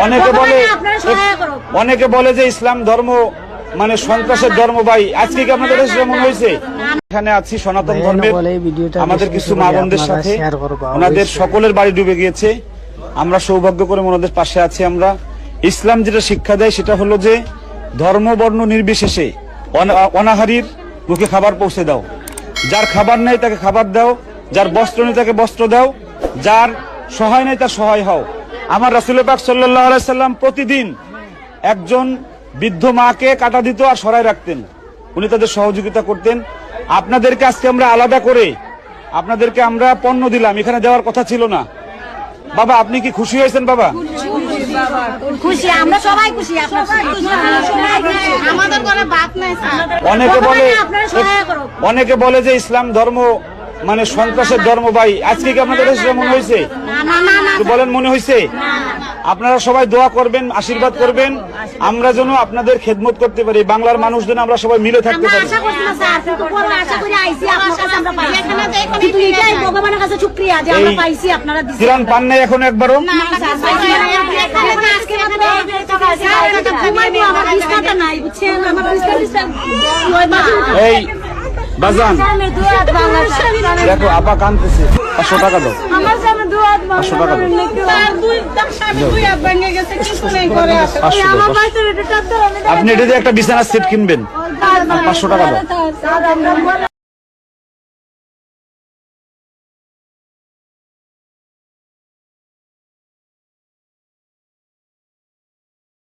অনেকে বলে আপনারা সহায় করো অনেকে বলে যে ইসলাম ধর্ম মানে সন্ত্রাসের ধর্ম ভাই। আজকে কি আপনাদের কাছে মনে হয়েছে? এখানে আছি সনাতন ধর্মের বলে আমাদের কিছু মা বোনদের সাথে। ওনাদের সকলের বাড়ি ডুবে গিয়েছে। আমরা সৌভাগ্য করে ওনাদের পাশে আছি আমরা। ইসলাম যেটা শিক্ষা দেয় সেটা হলো যে ধর্ম বর্ণ নির্বিশেষে অনা- অনাহারীর মুখে খাবার পৌঁছে দাও। যার খাবার নেই তাকে খাবার দাও। যার বস্ত্র নেই তাকে বস্ত্র দাও। যার সহায় নেই তার সহায় হও। আমার রাসুল পাক সাল্লাহ সাল্লাম প্রতিদিন একজন বৃদ্ধ মাকে কাটা দিত আর সরাই রাখতেন। উনি তাদের সহযোগিতা করতেন। আপনাদেরকে আজকে আমরা আলাদা করে আপনাদেরকে আমরা পণ্য দিলাম। এখানে দেওয়ার কথা ছিল না। বাবা আপনি কি খুশি হয়েছেন বাবা? খুশি আমরা সবাই খুশি আপনার সবাই খুশি আমাদের ঘরে ভাত নাই স্যার। অনেকে বলে আপনারা সহায় করো। অনেকে বলে যে ইসলাম ধর্ম মানে সন্ত্রাসের ধর্ম ভাই, আজকে কি আপনাদের মনে হয়েছে? বলেন, মনে হয়েছে? আপনারা সবাই দোয়া করবেন, আশীর্বাদ করবেন, আমরা যেন আপনাদের খেদমত করতে পারি, বাংলার মানুষ যেন আমরা সবাই মিলে থাকতে পারি। পান নাই এখন একবারও? এই বাজান। দেখো আপা কানতেছে। পাঁচশো টাকা দাও। ভাঙা। পাঁচশো টাকা দাও। আপনি এটা দিয়ে একটা বিছানার সেট কিনবেন। পাঁচশো টাকা দাও।